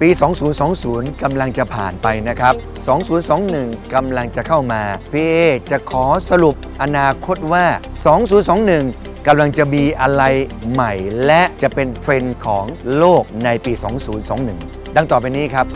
ปี 2020 กำลังจะผ่านไปนะครับ 2021 กำลังจะเข้ามา พี่เอจะขอสรุปอนาคตว่า 2021 กำลังจะมีอะไรใหม่ และจะเป็นเทรนด์ของโลกในปี 2021 ดังต่อไปนี้ครับ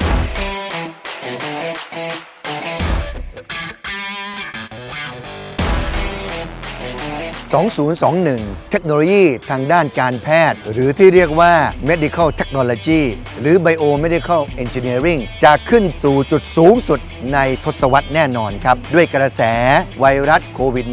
2021 เทคโนโลยีทางด้านการแพทย์ หรือที่เรียกว่า medical technology หรือ biomedical engineering จะขึ้นสู่จุดสูงสุดในทศวรรษแน่นอนครับ ด้วยกระแสไวรัสโควิด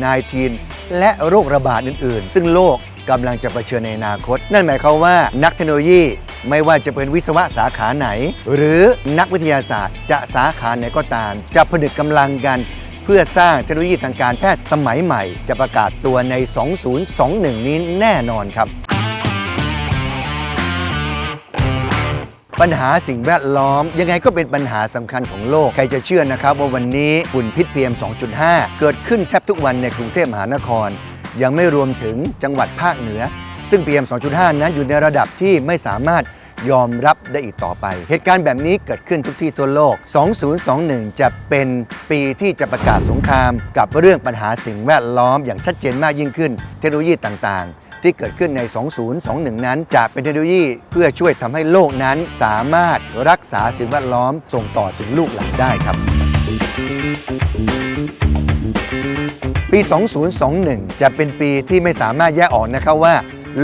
-19 และโรคระบาดอื่น ๆ ซึ่งโลกกำลังจะเผชิญในอนาคต นั่นหมายความว่านักเทคโนโลยีไม่ว่าจะเป็นวิศวะสาขาไหน หรือนักวิทยาศาสตร์จะสาขาไหนก็ตาม จะผนึกกำลังกัน พื่อสร้างเทคโนโลยีทางการแพทย์สมัยใหม่ จะประกาศตัวใน 2021 นี้แน่นอนครับ ปัญหาสิ่งแวดล้อม ยังไงก็เป็นปัญหาสำคัญของโลก ใครจะเชื่อนะครับ ว่าวันนี้ฝุ่นพิษ PM 2.5 เกิดขึ้นแทบทุกวันในกรุงเทพมหานคร ยังไม่รวมถึงจังหวัดภาคเหนือ ซึ่ง PM 2.5 นั้นอยู่ในระดับที่ไม่สามารถยอมรับได้อีกต่อไป เหตุการณ์แบบนี้เกิดขึ้นทุกที่ทั่วโลก 2021 จะเป็น ปีที่จะประกาศสงคราม กับเรื่องปัญหาสิ่งแวดล้อมอย่างชัดเจนมากยิ่งขึ้น เทคโนโลยีต่างๆ ที่เกิดขึ้นใน 2021 นั้น จะเป็นเทคโนโลยีเพื่อช่วยทำให้โลกนั้นสามารถรักษาสิ่งแวดล้อมส่งต่อถึงลูกหลานได้ครับปี 2021 จะเป็นปีที่ไม่สามารถแยกออกนะครับว่า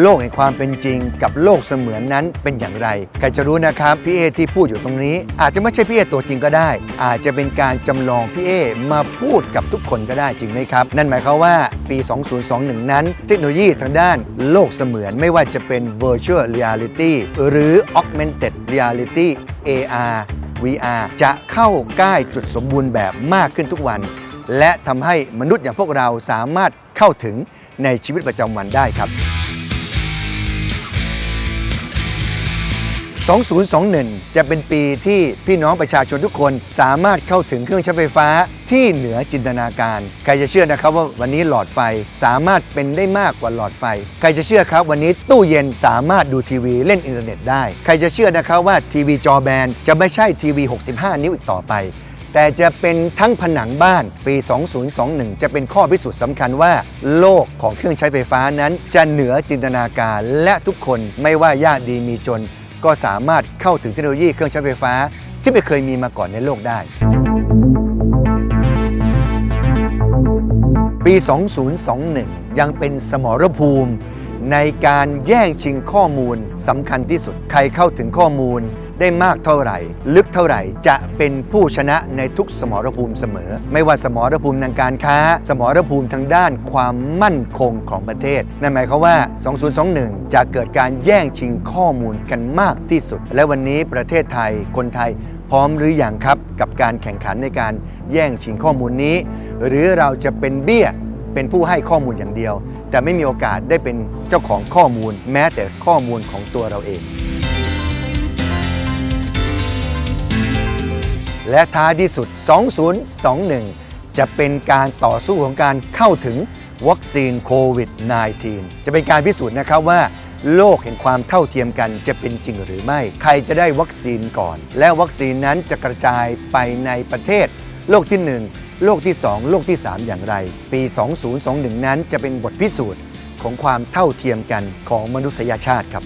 โลกแห่งความเป็นจริง กับโลกเสมือนนั้นเป็นอย่างไร ใครจะรู้นะครับ พี่เอที่พูดอยู่ตรงนี้ อาจจะไม่ใช่พี่เอตัวจริงก็ได้ อาจจะเป็นการจำลองพี่เอมาพูดกับทุกคนก็ได้จริงไหมครับ นั่นหมายความว่าปี 2021 นั้น เทคโนโลยีทางด้านโลกเสมือนไม่ว่าจะเป็น virtual reality หรือ augmented reality AR VR จะเข้าใกล้จุดสมบูรณ์แบบมากขึ้นทุกวัน และทำให้มนุษย์อย่างพวกเราสามารถเข้าถึงในชีวิตประจำวันได้ครับ 2021 จะเป็นปีที่พี่น้องประชาชนทุกคนสามารถเข้าถึงเครื่องใช้ไฟฟ้าที่เหนือจินตนาการ ใครจะเชื่อนะครับว่าวันนี้หลอดไฟสามารถเป็นได้มากกว่าหลอดไฟ ใครจะเชื่อครับวันนี้ตู้เย็นสามารถดูทีวีเล่นอินเทอร์เน็ตได้ ใครจะเชื่อนะครับว่าทีวีจอแบนจะไม่ใช่ทีวี 65 นิ้วอีกต่อไป แต่จะเป็นทั้งผนังบ้านปี 2021 จะเป็นข้อพิสูจน์สำคัญว่า โลกของเครื่องใช้ไฟฟ้านั้น จะเหนือจินตนาการและทุกคนไม่ว่ายากดีมีจน ก็สามารถเข้าถึงเทคโนโลยีเครื่องใช้ไฟฟ้า ที่ไม่เคยมีมาก่อนในโลกได้ ปี 2021 ยังเป็นสมรภูมิ ในการแย่งชิงข้อมูลสำคัญที่สุด ใครเข้าถึงข้อมูล ได้มากเท่าไหร่ ลึกเท่าไหร่จะเป็นผู้ชนะในทุกสมรภูมิเสมอ ไม่ว่าสมรภูมิทางการค้า สมรภูมิทางด้านความมั่นคงของประเทศ นั่นหมายความว่า 2021 จะเกิดการแย่งชิงข้อมูลกันมากที่สุด และวันนี้ประเทศไทยคนไทยพร้อมหรืออยังครับกับการแข่งขันในการแย่งชิงข้อมูลนี้ หรือเราจะเป็นเบี้ยเป็นผู้ให้ข้อมูลอย่างเดียว แต่ไม่มีโอกาสได้เป็นเจ้าของข้อมูล แม้แต่ข้อมูลของตัวเราเอง และท้ายที่สุด 2021 จะเป็นการต่อสู้ของการเข้าถึงวัคซีนโควิด -19 จะเป็นการพิสูจน์นะครับว่า โลกแห่งความเท่าเทียมกันจะเป็นจริงหรือไม่ ใครจะได้วัคซีนก่อน และวัคซีนนั้นจะกระจายไปในประเทศ โลกที่ 1 โลกที่ 2 โลกที่ 3 อย่างไร ปี 2021 นั้นจะเป็นบทพิสูจน์ของความเท่าเทียมกันของมนุษยชาติครับ